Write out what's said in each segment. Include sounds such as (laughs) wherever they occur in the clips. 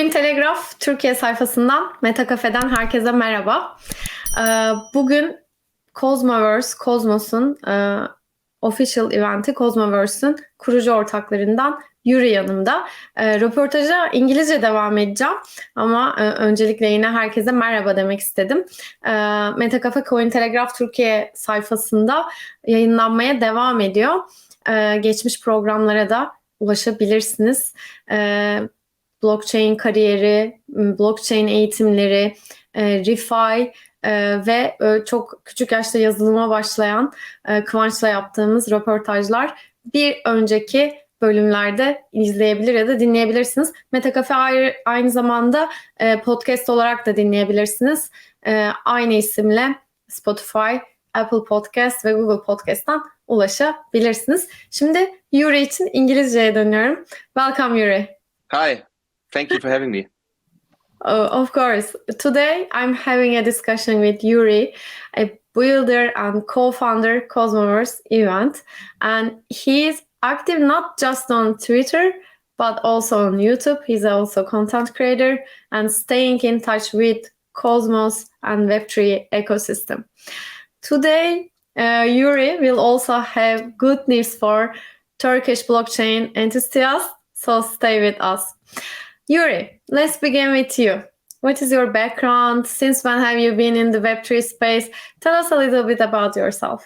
Cointelegraph Türkiye sayfasından Meta Cafe'den herkese merhaba. Ee, bugün Cosmoverse, Cosmos'un e, official eventi Cosmoverse'ün kurucu ortaklarından Yuri yanımda. E, röportaja İngilizce devam edeceğim ama e, öncelikle yine herkese merhaba demek istedim. E, Metakafe Cointelegraph Türkiye sayfasında yayınlanmaya devam ediyor. E, geçmiş programlara da ulaşabilirsiniz. E, blockchain kariyeri, blockchain eğitimleri, e, refi e, ve e, çok küçük yaşta yazılıma başlayan e, Kıvanç'la yaptığımız röportajlar bir önceki bölümlerde izleyebilir ya da dinleyebilirsiniz. Metakafe aynı zamanda e, podcast olarak da dinleyebilirsiniz. E, aynı isimle Spotify, Apple Podcast ve Google Podcast'tan ulaşabilirsiniz. Şimdi Yuri için İngilizceye dönüyorum. Welcome Yuri. Hi, thank you for having me. Oh, of course. Today I'm having a discussion with Yuri, a builder and co-founder Cosmoverse event, and he's active not just on Twitter but also on YouTube. He's also a content creator and staying in touch with Cosmos and Web3 ecosystem. Today, uh, Yuri will also have good news for Turkish blockchain enthusiasts, so stay with us. Yuri, let's begin with you. What is your background? Since when have you been in the Web3 space? Tell us a little bit about yourself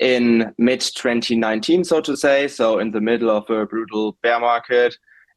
in mid 2019, so to say. So in the middle of a brutal bear market.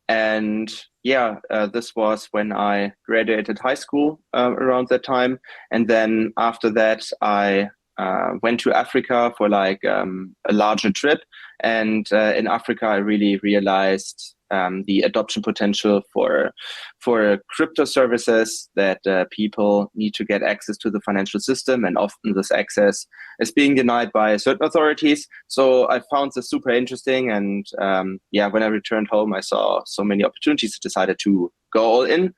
And yeah, uh, this was when I graduated high school uh, around that time. And then after that, I uh, went to Africa for like um, a larger trip. And uh, in Africa, I really realized um, the adoption potential for for crypto services that uh, people need to get access to the financial system, and often this access is being denied by certain authorities. So I found this super interesting, and um, yeah, when I returned home, I saw so many opportunities. Decided to go all in,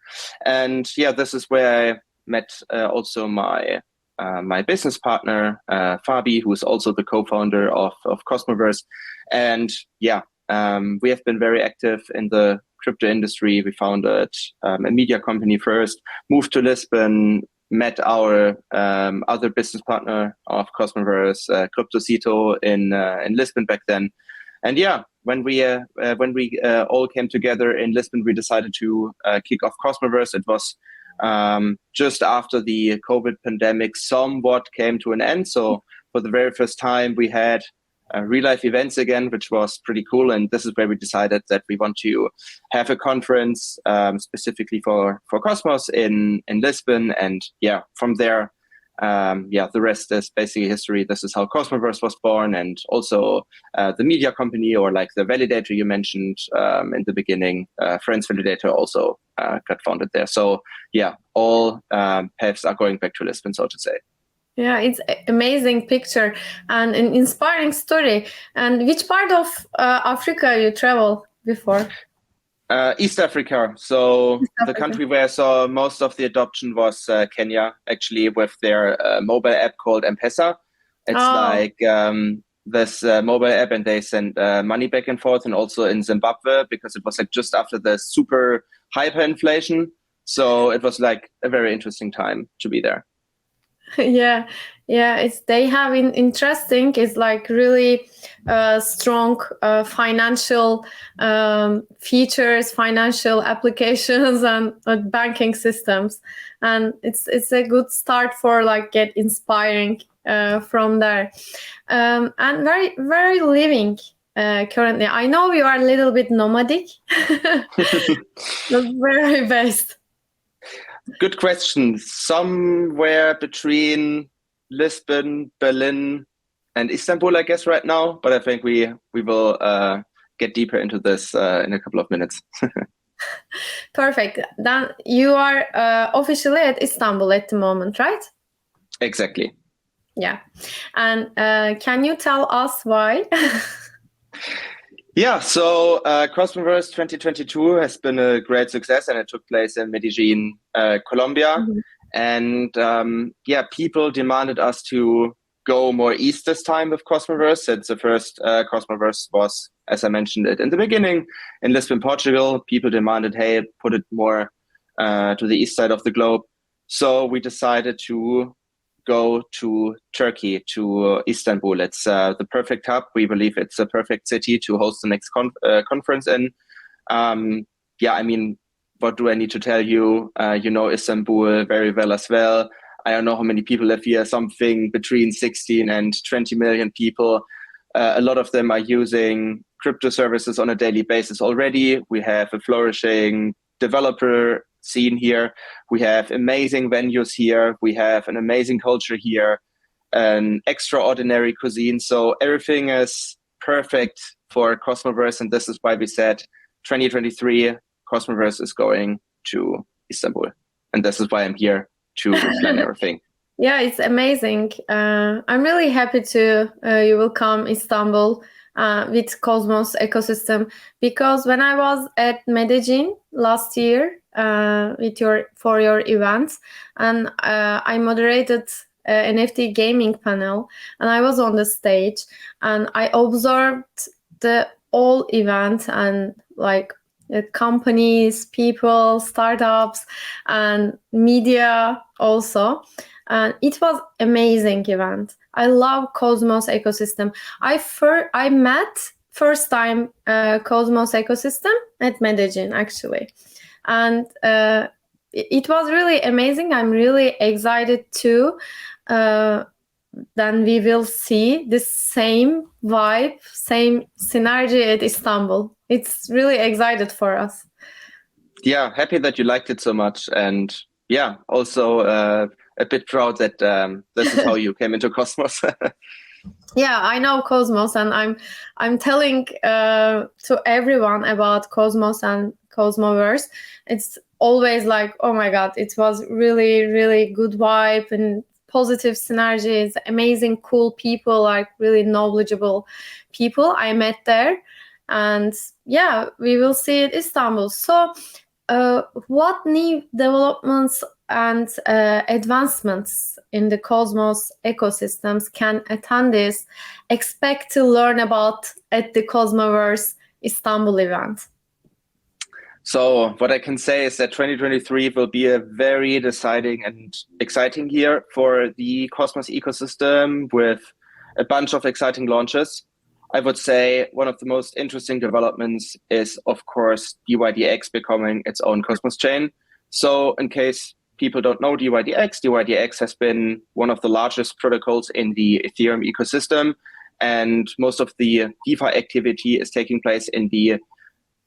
and yeah, this is where I met uh, also my uh, my business partner, uh, Fabi, who is also the co-founder of, of Cosmoverse. And yeah, um, we have been very active in the crypto industry. We founded um, a media company first, moved to Lisbon, met our um, other business partner of Cosmoverse, uh, CryptoCito, in uh, in Lisbon back then. And yeah, when we uh, uh when we uh, all came together in Lisbon, we decided to uh, kick off Cosmoverse. It was um, just after the COVID pandemic somewhat came to an end. So for the very first time, we had uh, real life events again, which was pretty cool. And this is where we decided that we want to have a conference um, specifically for for Cosmos in in Lisbon. And yeah, from there, um, yeah, the rest is basically history. This is how Cosmoverse was born, and also uh, the media company or like the validator you mentioned um, in the beginning, uh, Friends Validator also uh, got founded there. So yeah, all um, paths are going back to Lisbon, so to say. Yeah, it's amazing picture and an inspiring story. And which part of uh, Africa you travel before? Uh, East Africa. So East Africa. the country where I saw most of the adoption was uh, Kenya, actually, with their uh, mobile app called M-Pesa. It's oh. like um, this uh, mobile app, and they send uh, money back and forth, and also in Zimbabwe because it was like just after the super hyperinflation. So it was like a very interesting time to be there. (laughs) yeah yeah it's they have in, interesting it's like really uh, strong uh, financial um, features financial applications (laughs) and uh, banking systems. And it's it's a good start for like get inspiring uh, from there. Um, and very very living uh, currently. I know you are a little bit nomadic. (laughs) The very best Good question. Somewhere between Lisbon, Berlin, and Istanbul, I guess, right now. But I think we we will uh, get deeper into this uh, in a couple of minutes. (laughs) Perfect. Then you are uh, officially at Istanbul at the moment, right? Exactly. Yeah. And uh, can you tell us why? (laughs) Yeah, so uh, Cosmoverse 2022 has been a great success and it took place in Medellin, uh, Colombia. Mm-hmm. And um, yeah, people demanded us to go more east this time with Cosmoverse since the first uh, Cosmoverse was, as I mentioned it in the beginning, in Lisbon, Portugal. People demanded, hey, put it more uh, to the east side of the globe. So we decided to go to Turkey, to uh, Istanbul. It's uh, the perfect hub. We believe it's a perfect city to host the next con- uh, conference in. Um, yeah, I mean, what do I need to tell you? You know Istanbul very well as well. I don't know how many people live here, something between 16 and 20 million people. Uh, a lot of them are using crypto services on a daily basis already. We have a flourishing developer scene here. We have amazing venues here. We have an amazing culture here, an extraordinary cuisine. So everything is perfect for Cosmoverse. And this is why we said 2023 Cosmoverse is going to Istanbul. And this is why I'm here to (laughs) plan everything. Yeah, it's amazing. Uh, I'm really happy to uh, you will come Istanbul uh, with Cosmos ecosystem because when I was at Medellin last year uh, with your for your events and uh, I moderated a NFT gaming panel and I was on the stage and I observed the all event and like companies, people, startups, and media also. And it was amazing event. I love Cosmos ecosystem. I fir- I met first time uh, Cosmos ecosystem at Medellin actually, and uh, it, was really amazing. I'm really excited too. Uh, then we will see the same vibe, same synergy at Istanbul. It's really excited for us. Yeah, happy that you liked it so much, and yeah, also uh, a bit proud that um, this is how (laughs) you came into Cosmos. (laughs) yeah, I know Cosmos, and I'm I'm telling uh, to everyone about Cosmos and Cosmoverse. It's always like, oh my god, it was really really good vibe and positive synergies, amazing, cool people, like really knowledgeable people I met there. And yeah, we will see it Istanbul. So, uh, what new developments and uh, advancements in the Cosmos ecosystems can attendees expect to learn about at the Cosmoverse Istanbul event? So what I can say is that 2023 will be a very deciding and exciting year for the Cosmos ecosystem with a bunch of exciting launches. I would say one of the most interesting developments is, of course, DYDX becoming its own Cosmos chain. So in case people don't know DYDX, DYDX has been one of the largest protocols in the Ethereum ecosystem. And most of the DeFi activity is taking place in the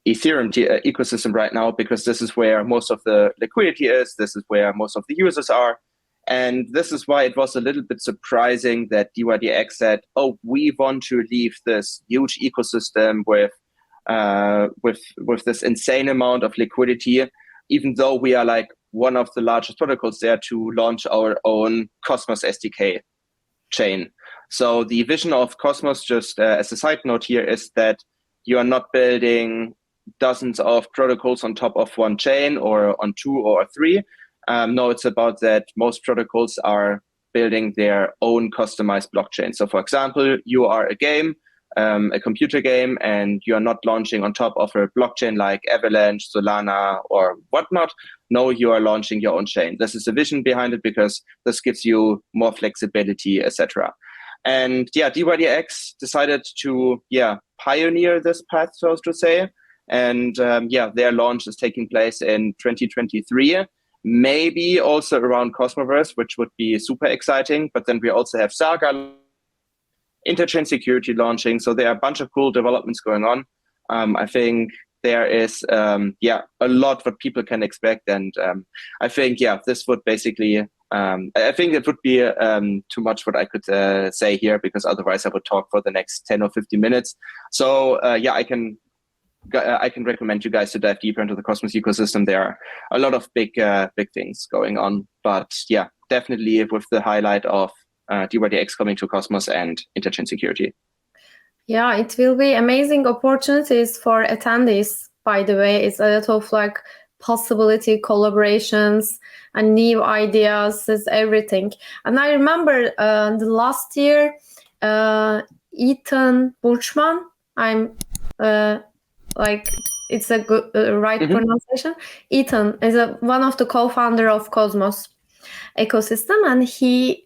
Ethereum uh, ecosystem right now because this is where most of the liquidity is. This is where most of the users are. And this is why it was a little bit surprising that DYDX said, "Oh, we want to leave this huge ecosystem with uh, with with this insane amount of liquidity, even though we are like one of the largest protocols there to launch our own Cosmos SDK chain." So the vision of Cosmos, just uh, as a side note here, is that you are not building dozens of protocols on top of one chain or on two or three. Um, no, it's about that most protocols are building their own customized blockchain. So, for example, you are a game, um, a computer game, and you are not launching on top of a blockchain like Avalanche, Solana, or whatnot. No, you are launching your own chain. This is the vision behind it because this gives you more flexibility, etc. And yeah, DYDX decided to yeah pioneer this path, so to say. And um, yeah, their launch is taking place in 2023. Maybe also around Cosmoverse, which would be super exciting. But then we also have Saga, interchain security launching. So there are a bunch of cool developments going on. Um, I think there is um, yeah a lot what people can expect, and um, I think yeah this would basically um, I think it would be um, too much what I could uh, say here because otherwise I would talk for the next 10 or 15 minutes. So uh, yeah, I can I can recommend you guys to dive deeper into the Cosmos ecosystem. There are a lot of big, uh, big things going on. But yeah, definitely with the highlight of uh, DYDX coming to Cosmos and interchain security. Yeah, it will be amazing opportunities for attendees. By the way, it's a lot of like possibility collaborations and new ideas is everything. And I remember uh, the last year, uh, Ethan Burchman. I'm uh, like it's a good uh, right Mhm. pronunciation. Ethan is a, one of the co-founder of Cosmos ecosystem, and he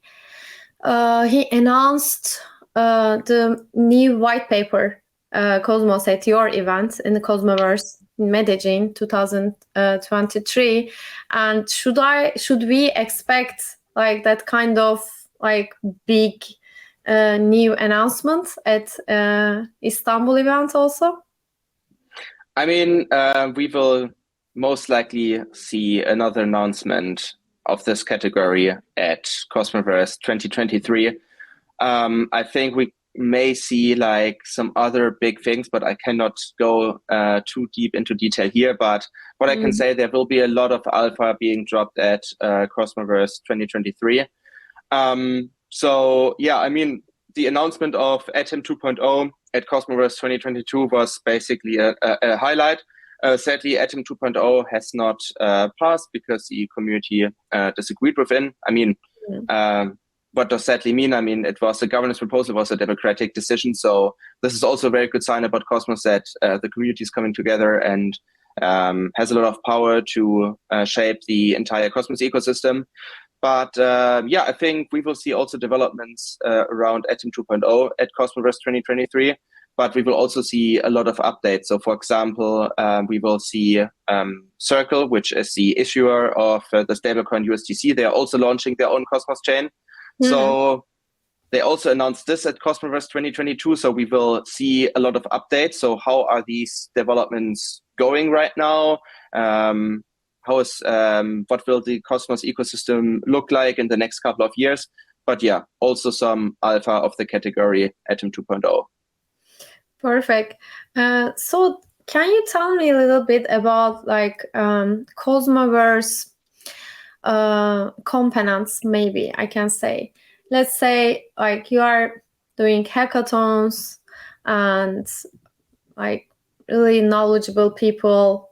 uh, he announced uh, the new white paper uh, Cosmos at your event in the Cosmoverse in Medellin 2023. And should I should we expect like that kind of like big uh, new announcement at uh, Istanbul event also? I mean, uh, we will most likely see another announcement of this category at Cosmoverse 2023. Um, I think we may see like some other big things, but I cannot go uh, too deep into detail here. But what I can Mm. say, there will be a lot of alpha being dropped at uh, Cosmoverse 2023. Um, so yeah, I mean, the announcement of Atom 2.0 at Cosmoverse 2022 was basically a, a, a highlight. Uh, sadly, Atom 2.0 has not uh, passed because the community uh, disagreed with it. I mean, Mm. um, what does sadly mean? I mean, it was a governance proposal, was a democratic decision. So this is also a very good sign about Cosmos that uh, the community is coming together and um, has a lot of power to uh, shape the entire Cosmos ecosystem. But uh, yeah, I think we will see also developments uh, around Atom 2.0 at Cosmoverse 2023. But we will also see a lot of updates. So, for example, um, we will see um, Circle, which is the issuer of uh, the stablecoin USDC. They are also launching their own Cosmos chain. So they also announced this at Cosmoverse 2022. So we will see a lot of updates. So how are these developments going right now? Um, how is um, what will the Cosmos ecosystem look like in the next couple of years? But yeah, also some alpha of the category Atom 2.0. Perfect. Uh, so can you tell me a little bit about like um, Cosmoverse uh, components? Maybe I can say. Let's say like you are doing hackathons and like really knowledgeable people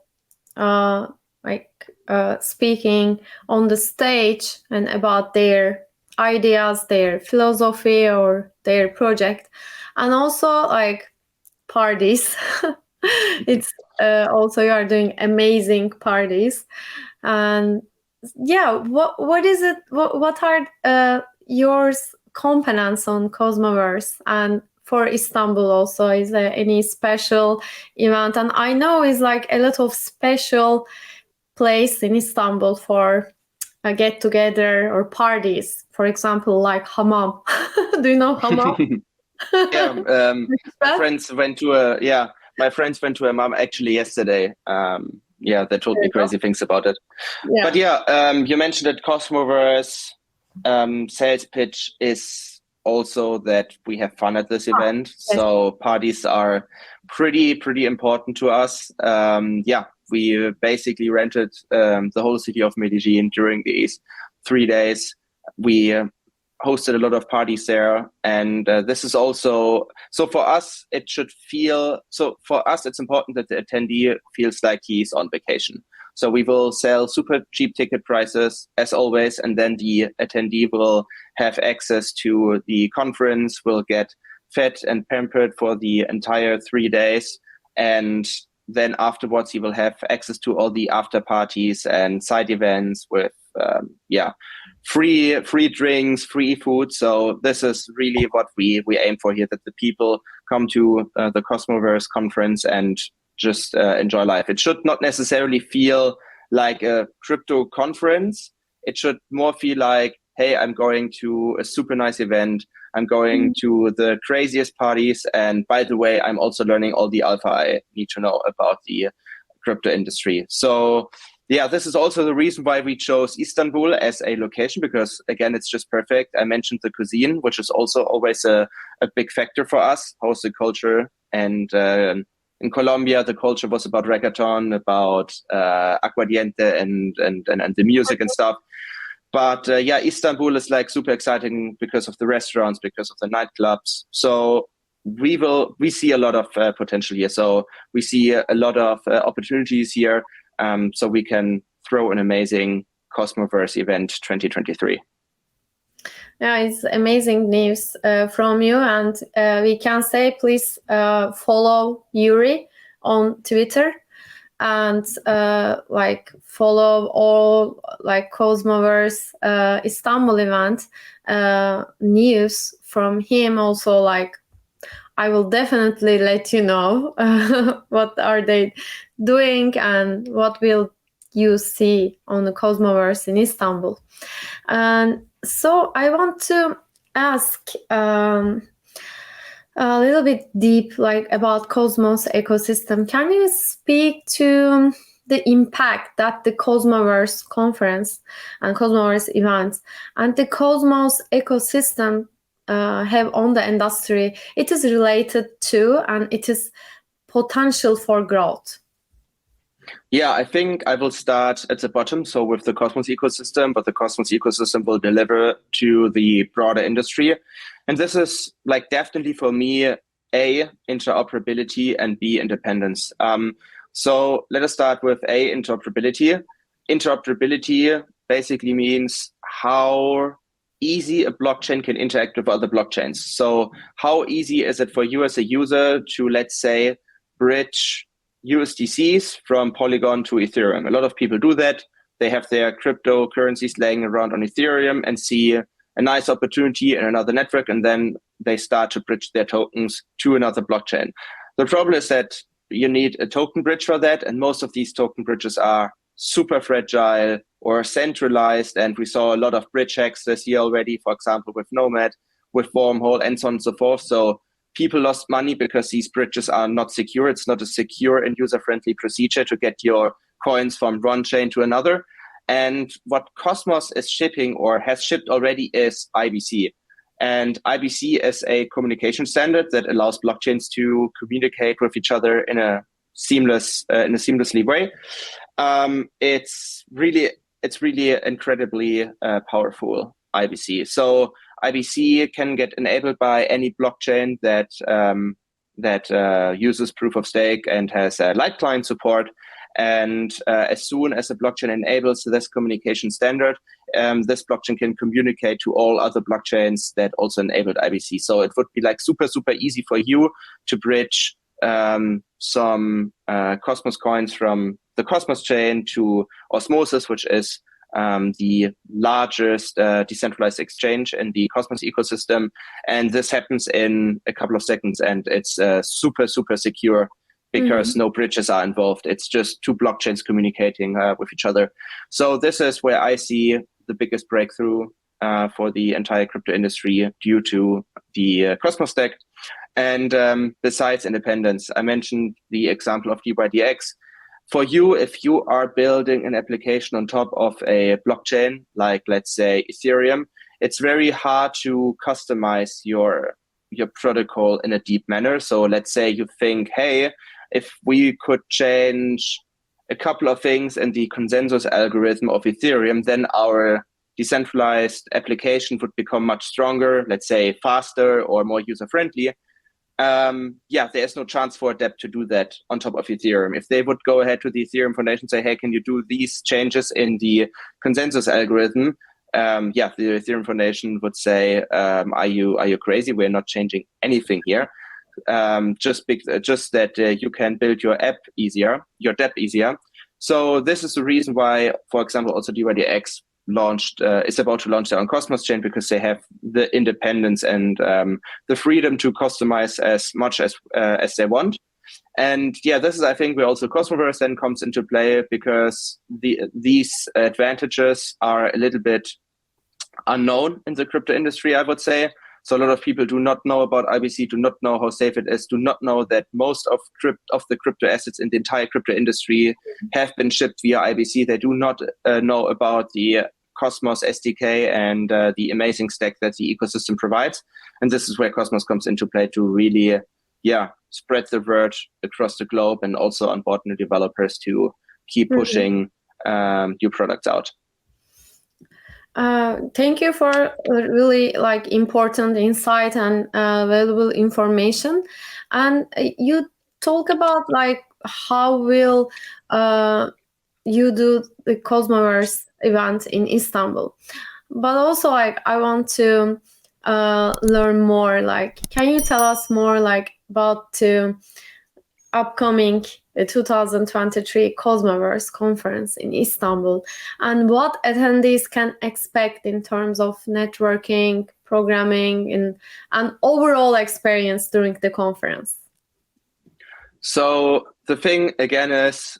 uh, like uh, speaking on the stage and about their ideas, their philosophy, or their project, and also like parties. (laughs) it's uh, also you are doing amazing parties, and yeah, what what is it? What what are uh, yours components on Cosmoverse and for Istanbul also? Is there any special event? And I know it's like a lot of special place in Istanbul for a get together or parties. For example, like hammam. (laughs) Do you know hammam? (laughs) yeah, um, (laughs) my friends went to a yeah. My friends went to a mom actually yesterday. Um, yeah, they told me crazy things about it. yeah. But yeah, um, you mentioned that Cosmoverse um, sales pitch is also that we have fun at this Ah, event. So parties are pretty pretty important to us. Um, yeah, we basically rented um, the whole city of Medellin during these three days. We uh, hosted a lot of parties there, and uh, this is also so for us. It should feel so for us. It's important that the attendee feels like he's on vacation. So we will sell super cheap ticket prices as always, and then the attendee will have access to the conference, will get fed and pampered for the entire three days. And then afterwards, he will have access to all the after parties and side events with, um, yeah, free free drinks, free food. So this is really what we we aim for here: that the people come to uh, the Cosmoverse conference and just uh, enjoy life. It should not necessarily feel like a crypto conference. It should more feel like, hey, I'm going to a super nice event. I'm going to the craziest parties. And by the way, I'm also learning all the alpha I need to know about the crypto industry. So yeah, this is also the reason why we chose Istanbul as a location because again, it's just perfect. I mentioned the cuisine, which is also always a, a big factor for us. How's the culture? And uh, in Colombia, the culture was about reggaeton, about uh, aguardiente, and, and and and the music and stuff. But uh, yeah, Istanbul is like super exciting because of the restaurants, because of the nightclubs. So we will we see a lot of uh, potential here. So we see a lot of uh, opportunities here. Um, so we can throw an amazing Cosmoverse event 2023. Yeah, it's amazing news uh, from you, and uh, we can say please uh, follow Yuri on Twitter and uh, like follow all like Cosmoverse uh, Istanbul event uh, news from him. Also, like I will definitely let you know (laughs) what are they doing and what will you see on the Cosmoverse in Istanbul. And so I want to ask. Um, a little bit deep like about cosmos ecosystem. Can you speak to the impact that the cosmoverse conference and cosmoverse events and the cosmos ecosystem uh, have on the industry? It is related to and it is potential for growth. Yeah, I think I will start at the bottom, so with the Cosmos ecosystem, but the Cosmos ecosystem will deliver to the broader industry. And this is like definitely for me, A, interoperability and B, independence. Um, so let us start with A, interoperability. Interoperability basically means how easy a blockchain can interact with other blockchains. So how easy is it for you as a user to, let's say, bridge USDCs from Polygon to Ethereum. A lot of people do that. They have their cryptocurrencies laying around on Ethereum and see a nice opportunity in another network, and then they start to bridge their tokens to another blockchain. The problem is that you need a token bridge for that, and most of these token bridges are super fragile or centralized. And we saw a lot of bridge hacks this year already, for example, with Nomad, with Wormhole, and so on and so forth. So people lost money because these bridges are not secure. It's not a secure and user friendly procedure to get your coins from one chain to another. And what Cosmos is shipping or has shipped already is IBC. And IBC is a communication standard that allows blockchains to communicate with each other in a seamless uh, in a seamlessly way. Um, it's really it's really incredibly uh, powerful IBC. So IBC can get enabled by any blockchain that um, that uh, uses proof of stake and has a light client support. And uh, as soon as a blockchain enables this communication standard, um, this blockchain can communicate to all other blockchains that also enabled IBC. So it would be like super, super easy for you to bridge um, some uh, Cosmos coins from the Cosmos chain to Osmosis, which is um, the largest uh, decentralized exchange in the Cosmos ecosystem. And this happens in a couple of seconds and it's uh, super, super secure because mm-hmm. no bridges are involved. It's just two blockchains communicating uh, with each other. So this is where I see the biggest breakthrough uh, for the entire crypto industry due to the uh, Cosmos stack. And um, besides independence, I mentioned the example of DYDX for you, if you are building an application on top of a blockchain, like let's say Ethereum, it's very hard to customize your your protocol in a deep manner. So let's say you think, hey, if we could change a couple of things in the consensus algorithm of Ethereum, then our decentralized application would become much stronger, let's say faster or more user friendly um, yeah, there's no chance for Adept to do that on top of Ethereum. If they would go ahead to the Ethereum Foundation say, hey, can you do these changes in the consensus algorithm? Um, yeah, the Ethereum Foundation would say, um, are you are you crazy? We're not changing anything here. Um, just big, just that uh, you can build your app easier, your debt easier. So this is the reason why, for example, also DYDX launched uh, is about to launch their own Cosmos chain because they have the independence and um, the freedom to customize as much as uh, as they want. And yeah, this is I think where also Cosmoverse then comes into play because the these advantages are a little bit unknown in the crypto industry, I would say. So a lot of people do not know about IBC, do not know how safe it is, do not know that most of crypt of the crypto assets in the entire crypto industry have been shipped via IBC. They do not uh, know about the Cosmos SDK and uh, the amazing stack that the ecosystem provides. And this is where Cosmos comes into play to really, yeah, spread the word across the globe and also onboard new developers to keep mm-hmm. pushing um, new products out. Uh, thank you for really like important insight and uh, valuable information. And uh, you talk about like how will uh, you do the Cosmoverse event in Istanbul. But also, like, I want to uh, learn more. Like, can you tell us more, like, about the upcoming 2023 Cosmoverse conference in Istanbul and what attendees can expect in terms of networking, programming, and, and overall experience during the conference? So the thing again is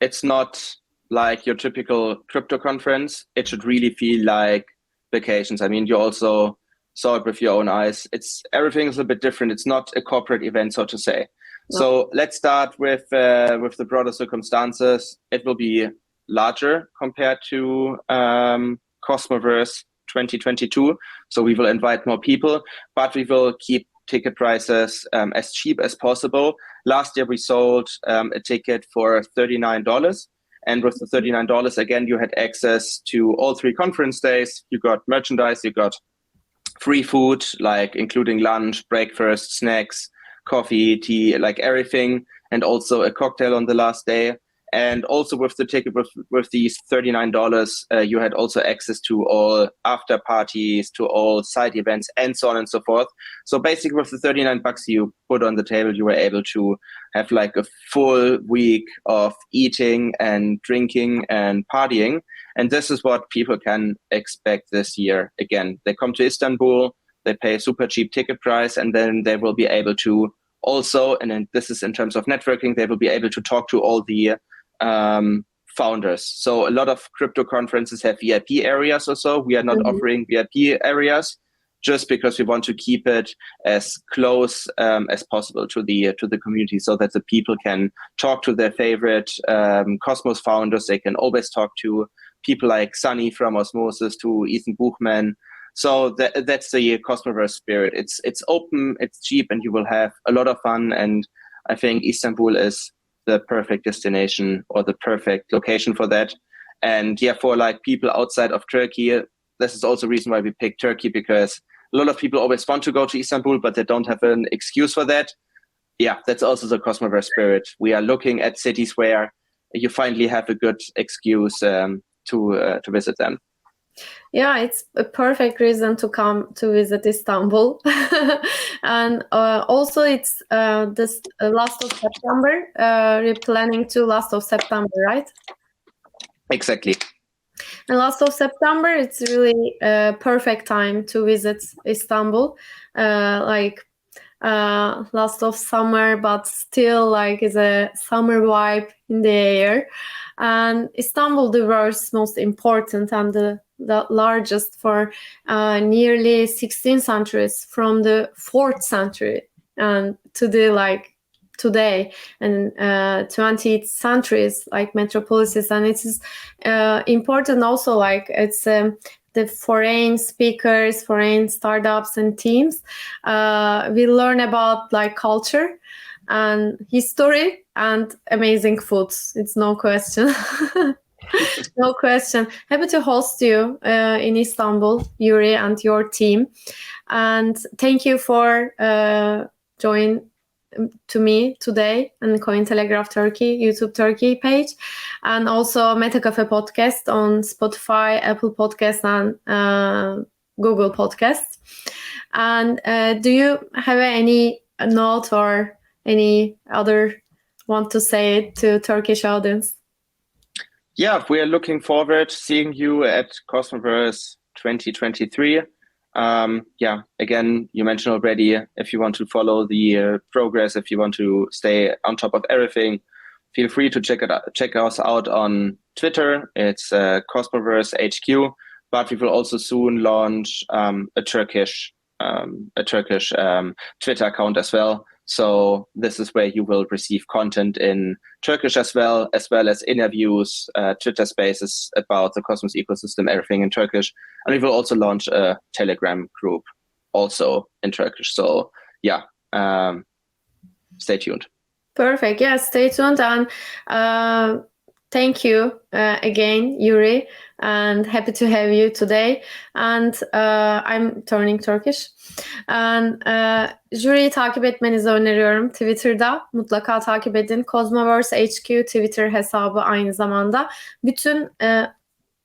it's not like your typical crypto conference. It should really feel like vacations. I mean, you also saw it with your own eyes. It's everything is a bit different. It's not a corporate event, so to say. So let's start with uh, with the broader circumstances. It will be larger compared to um, Cosmoverse 2022. So we will invite more people, but we will keep ticket prices um, as cheap as possible. Last year we sold um, a ticket for $39. And with the $39, again, you had access to all three conference days. You got merchandise, you got free food, like including lunch, breakfast, snacks, coffee, tea, like everything, and also a cocktail on the last day. And also with the ticket with, with these $39, uh, you had also access to all after parties, to all side events, and so on and so forth. So basically, with the 39 bucks you put on the table, you were able to have like a full week of eating and drinking and partying. And this is what people can expect this year. Again, they come to Istanbul, they pay a super cheap ticket price, and then they will be able to also, and then this is in terms of networking, they will be able to talk to all the um, founders. So a lot of crypto conferences have VIP areas or so. We are not Mhm. offering VIP areas just because we want to keep it as close um, as possible to the to the community, so that the people can talk to their favorite um, Cosmos founders. They can always talk to people like Sunny from Osmosis, to Ethan Buchman. So that, that's the Cosmoverse spirit. It's it's open, it's cheap, and you will have a lot of fun. And I think Istanbul is the perfect destination or the perfect location for that. And yeah, for like people outside of Turkey, this is also reason why we picked Turkey because a lot of people always want to go to Istanbul, but they don't have an excuse for that. Yeah, that's also the Cosmoverse spirit. We are looking at cities where you finally have a good excuse um, to uh, to visit them. Yeah, it's a perfect reason to come to visit Istanbul. (laughs) and uh, also, it's uh, this uh, last of September. Uh, we're planning to last of September, right? Exactly. And last of September, it's really a perfect time to visit Istanbul. Uh, like uh, last of summer, but still like is a summer vibe in the air. And Istanbul, the world's most important and the, the largest for uh, nearly 16 centuries, from the fourth century and to the like today. And uh, 20th centuries like metropolises. And it is uh, important also like it's um, the foreign speakers foreign startups and teams uh, we learn about like culture and history and amazing foods. It's no question (laughs) no question happy to host you uh, in istanbul yuri and your team and thank you for uh, joining to me today and Cointelegraph Turkey YouTube Turkey page, and also Meta Cafe podcast on Spotify, Apple Podcasts, and uh, Google Podcasts. And uh, do you have any note or any other want to say it to Turkish audience? Yeah, we are looking forward to seeing you at Cosmoverse 2023. Um, yeah, again, you mentioned already if you want to follow the uh, progress, if you want to stay on top of everything, feel free to check it out, check us out on Twitter. It's uh, Cosmoverse HQ, but we will also soon launch um, a Turkish um, a Turkish um, Twitter account as well. So this is where you will receive content in Turkish as well, as well as interviews, uh, Twitter spaces about the Cosmos ecosystem, everything in Turkish. And we will also launch a Telegram group also in Turkish. So yeah, um, stay tuned. Perfect. Yeah, stay tuned and uh, thank you uh, again, Yuri, and happy to have you today. And uh, I'm turning Turkish. And uh, jüriyi takip etmenizi öneriyorum Twitter'da. Mutlaka takip edin. Cosmoverse HQ Twitter hesabı aynı zamanda. Bütün e,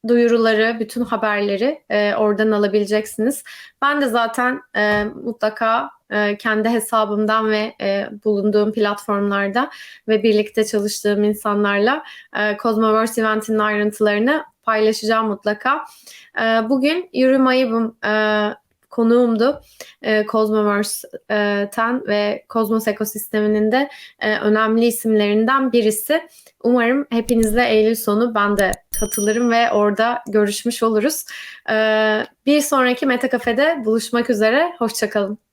duyuruları, bütün haberleri e, oradan alabileceksiniz. Ben de zaten e, mutlaka e, kendi hesabımdan ve e, bulunduğum platformlarda ve birlikte çalıştığım insanlarla e, Cosmoverse eventinin ayrıntılarını paylaşacağım mutlaka. E, bugün Yürü Mayıbım konuğumdu. E, Cosmoverse'ten ve Cosmos ekosisteminin de önemli isimlerinden birisi. Umarım hepinizle Eylül sonu ben de katılırım ve orada görüşmüş oluruz. Bir sonraki Meta Cafe'de buluşmak üzere. Hoşçakalın.